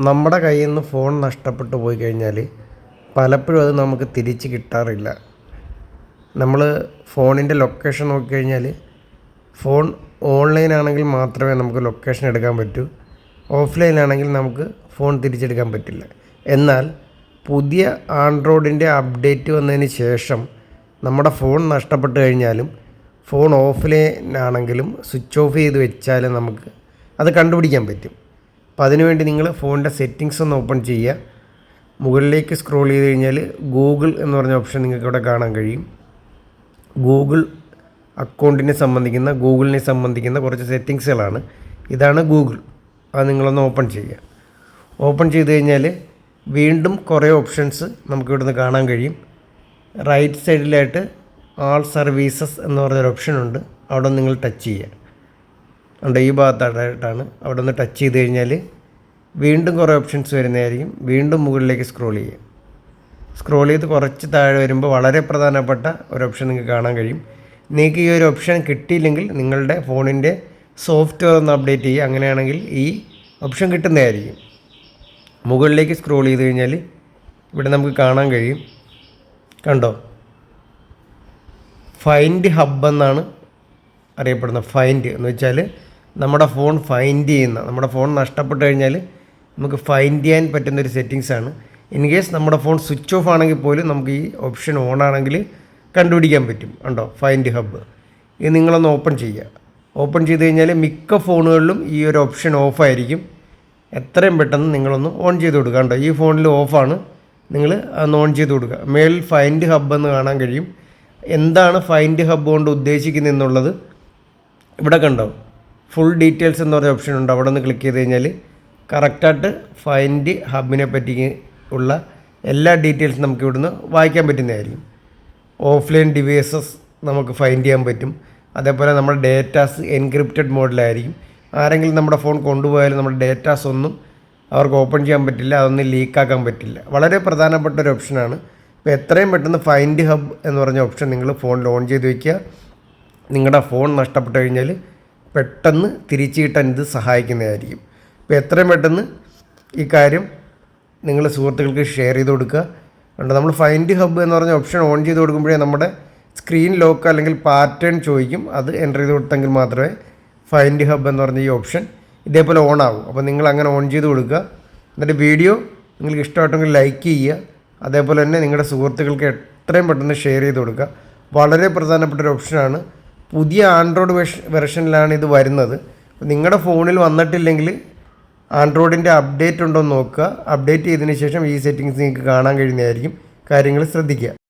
നമ്മുടെ കയ്യിൽ നിന്ന് ഫോൺ നഷ്ടപ്പെട്ടു പോയി കഴിഞ്ഞാൽ പലപ്പോഴും അത് നമുക്ക് തിരിച്ച് കിട്ടാറില്ല. നമ്മൾ ഫോണിന്റെ ലൊക്കേഷൻ നോക്കിക്കഴിഞ്ഞാൽ ഫോൺ ഓൺലൈൻ ആണെങ്കിൽ മാത്രമേ നമുക്ക് ലൊക്കേഷൻ എടുക്കാൻ പറ്റൂ. ഓഫ്ലൈൻ ആണെങ്കിൽ നമുക്ക് ഫോൺ തിരിച്ചെടുക്കാൻ പറ്റില്ല. എന്നാൽ പുതിയ ആൻഡ്രോയിഡിന്റെ അപ്ഡേറ്റ് വന്നതിന് ശേഷം നമ്മുടെ ഫോൺ നഷ്ടപ്പെട്ട് കഴിഞ്ഞാലും ഫോൺ ഓഫ്ലൈൻ ആണെങ്കിലും സ്വിച്ച് ഓഫ് ചെയ്ത് വെച്ചാലും നമുക്ക് അത് കണ്ടുപിടിക്കാൻ പറ്റും. അപ്പോൾ അതിനുവേണ്ടി നിങ്ങൾ ഫോണിന്റെ സെറ്റിങ്സ് ഒന്ന് ഓപ്പൺ ചെയ്യുക. മുകളിലേക്ക് സ്ക്രോൾ ചെയ്ത് കഴിഞ്ഞാൽ ഗൂഗിൾ എന്ന് പറഞ്ഞ ഓപ്ഷൻ നിങ്ങൾക്ക് ഇവിടെ കാണാൻ കഴിയും. ഗൂഗിൾ അക്കൗണ്ടിനെ സംബന്ധിക്കുന്ന ഗൂഗിളിനെ സംബന്ധിക്കുന്ന കുറച്ച് സെറ്റിങ്സുകളാണ് ഇതാണ് ഗൂഗിൾ അത് നിങ്ങളൊന്ന് ഓപ്പൺ ചെയ്യുക. ഓപ്പൺ ചെയ്ത് കഴിഞ്ഞാൽ വീണ്ടും കുറേ ഓപ്ഷൻസ് നമുക്ക് ഇവിടുന്ന് കാണാൻ കഴിയും. റൈറ്റ് സൈഡിലായിട്ട് ആൾ സർവീസസ് എന്ന് പറഞ്ഞൊരു ഓപ്ഷൻ ഉണ്ട്. അവിടെ നിങ്ങൾ ടച്ച് ചെയ്യുക. ഉണ്ട്. ഈ ഭാഗത്തായിട്ടാണ് അവിടെ ഒന്ന് ടച്ച് ചെയ്ത് കഴിഞ്ഞാൽ വീണ്ടും കുറേ ഓപ്ഷൻസ് വരുന്നതായിരിക്കും. വീണ്ടും മുകളിലേക്ക് സ്ക്രോൾ ചെയ്യുക. സ്ക്രോൾ ചെയ്ത് കുറച്ച് താഴെ വരുമ്പോൾ വളരെ പ്രധാനപ്പെട്ട ഒരു ഓപ്ഷൻ നിങ്ങൾക്ക് കാണാൻ കഴിയും. നിങ്ങൾക്ക് ഈ ഒരു ഓപ്ഷൻ കിട്ടിയില്ലെങ്കിൽ നിങ്ങളുടെ ഫോണിന്റെ സോഫ്റ്റ്വെയർ ഒന്ന് അപ്ഡേറ്റ് ചെയ്യുക. അങ്ങനെയാണെങ്കിൽ ഈ ഓപ്ഷൻ കിട്ടുന്നതായിരിക്കും. മുകളിലേക്ക് സ്ക്രോൾ ചെയ്ത് കഴിഞ്ഞാൽ ഇവിടെ നമുക്ക് കാണാൻ കഴിയും. കണ്ടോ? ഫൈൻഡ് ഹബ്ബ് എന്നാണ് അറിയപ്പെടുന്നത്. ഫൈൻഡ് എന്ന് വെച്ചാൽ നമ്മുടെ ഫോൺ ഫൈൻഡ് ചെയ്യുന്ന നമ്മുടെ ഫോൺ നഷ്ടപ്പെട്ട് കഴിഞ്ഞാൽ നമുക്ക് ഫൈൻഡ് ചെയ്യാൻ പറ്റുന്ന ഒരു സെറ്റിങ്സ് ആണ്. ഇൻ കേസ് നമ്മുടെ ഫോൺ സ്വിച്ച് ഓഫ് ആണെങ്കിൽ പോലും നമുക്ക് ഈ ഓപ്ഷൻ ഓൺ ആണെങ്കിൽ കണ്ടുപിടിക്കാൻ പറ്റും. ഉണ്ടോ ഫൈൻഡ് ഹബ്ബ് ഇത് നിങ്ങളൊന്ന് ഓപ്പൺ ചെയ്യുക. ഓപ്പൺ ചെയ്ത് കഴിഞ്ഞാൽ മിക്ക ഫോണുകളിലും ഈ ഒരു ഓപ്ഷൻ ഓഫായിരിക്കും എത്രയും പെട്ടെന്ന് നിങ്ങളൊന്ന് ഓൺ ചെയ്ത് കൊടുക്കുക. കണ്ടോ? ഈ ഫോണിൽ ഓഫാണ് നിങ്ങൾ അന്ന് ഓൺ ചെയ്ത് കൊടുക്കുക. മേളിൽ ഫൈൻഡ് ഹബ്ബ് എന്ന് കാണാൻ കഴിയും. എന്താണ് ഫൈൻഡ് ഹബ്ബ് കൊണ്ട് ഉദ്ദേശിക്കുന്നത് എന്നുള്ളത് ഇവിടെ കണ്ടോ? ഫുൾ ഡീറ്റെയിൽസ് എന്ന് പറഞ്ഞ ഓപ്ഷൻ ഉണ്ട്. അവിടെ നിന്ന് ക്ലിക്ക് ചെയ്ത് കഴിഞ്ഞാൽ കറക്റ്റായിട്ട് ഫൈൻഡ് ഹബിനെ പറ്റി ഉള്ള എല്ലാ ഡീറ്റെയിൽസും നമുക്ക് ഇവിടുന്ന് വായിക്കാൻ പറ്റുന്നതായിരിക്കും. ഓഫ്ലൈൻ ഡിവൈസസ് നമുക്ക് ഫൈൻഡ് ചെയ്യാൻ പറ്റും. അതേപോലെ നമ്മുടെ ഡേറ്റാസ് എൻക്രിപ്റ്റഡ് മോഡിലായിരിക്കും ആരെങ്കിലും നമ്മുടെ ഫോൺ കൊണ്ടുപോയാലും നമ്മുടെ ഡേറ്റാസ് ഒന്നും അവർക്ക് ഓപ്പൺ ചെയ്യാൻ പറ്റില്ല അതൊന്നും ലീക്കാക്കാൻ പറ്റില്ല. വളരെ പ്രധാനപ്പെട്ട ഒരു ഓപ്ഷനാണ് ഇപ്പോൾ എത്രയും പെട്ടെന്ന് ഫൈൻഡ് ഹബ് എന്ന് പറഞ്ഞ ഓപ്ഷൻ നിങ്ങൾ ഫോൺ ലോൺ ചെയ്ത് വയ്ക്കുക നിങ്ങളുടെ ഫോൺ നഷ്ടപ്പെട്ടു കഴിഞ്ഞാൽ പെട്ടെന്ന് തിരിച്ചു കിട്ടാൻ ഇത് സഹായിക്കുന്നതായിരിക്കും. അപ്പോൾ എത്രയും പെട്ടെന്ന് ഈ കാര്യം നിങ്ങൾ സുഹൃത്തുക്കൾക്ക് ഷെയർ ചെയ്ത് കൊടുക്കുക. ഉണ്ട് നമ്മൾ ഫൈൻഡ് ഹബ്ബ് എന്ന് പറഞ്ഞ ഓപ്ഷൻ ഓൺ ചെയ്ത് കൊടുക്കുമ്പോഴേ നമ്മുടെ സ്ക്രീൻ ലോക്ക് അല്ലെങ്കിൽ പാറ്റേൺ ചോദിക്കും. അത് എന്റർ ചെയ്ത് കൊടുത്തെങ്കിൽ മാത്രമേ ഫൈൻഡ് ഹബ്ബ് എന്ന് പറഞ്ഞ ഈ ഓപ്ഷൻ ഇതേപോലെ ഓൺ ആകും അപ്പോൾ നിങ്ങൾ അങ്ങനെ ഓൺ ചെയ്ത് കൊടുക്കുക. എന്നിട്ട് വീഡിയോ നിങ്ങൾക്ക് ഇഷ്ടമായിട്ടെങ്കിൽ ലൈക്ക് ചെയ്യുക. അതേപോലെ തന്നെ നിങ്ങളുടെ സുഹൃത്തുക്കൾക്ക് എത്രയും പെട്ടെന്ന് ഷെയർ ചെയ്ത് കൊടുക്കുക. വളരെ പ്രധാനപ്പെട്ട ഒരു ഓപ്ഷനാണ് പുതിയ ആൻഡ്രോയിഡ് വെർഷ വെർഷനിലാണ് ഇത് വരുന്നത്. നിങ്ങളുടെ ഫോണിൽ വന്നിട്ടില്ലെങ്കിൽ ആൻഡ്രോയിഡിന്റെ അപ്ഡേറ്റ് ഉണ്ടോ എന്ന് നോക്കുക. അപ്ഡേറ്റ് ചെയ്തതിന് ശേഷം ഈ സെറ്റിങ്സ് നിങ്ങൾക്ക് കാണാൻ കഴിയുന്നതായിരിക്കും. കാര്യങ്ങൾ ശ്രദ്ധിക്കുക.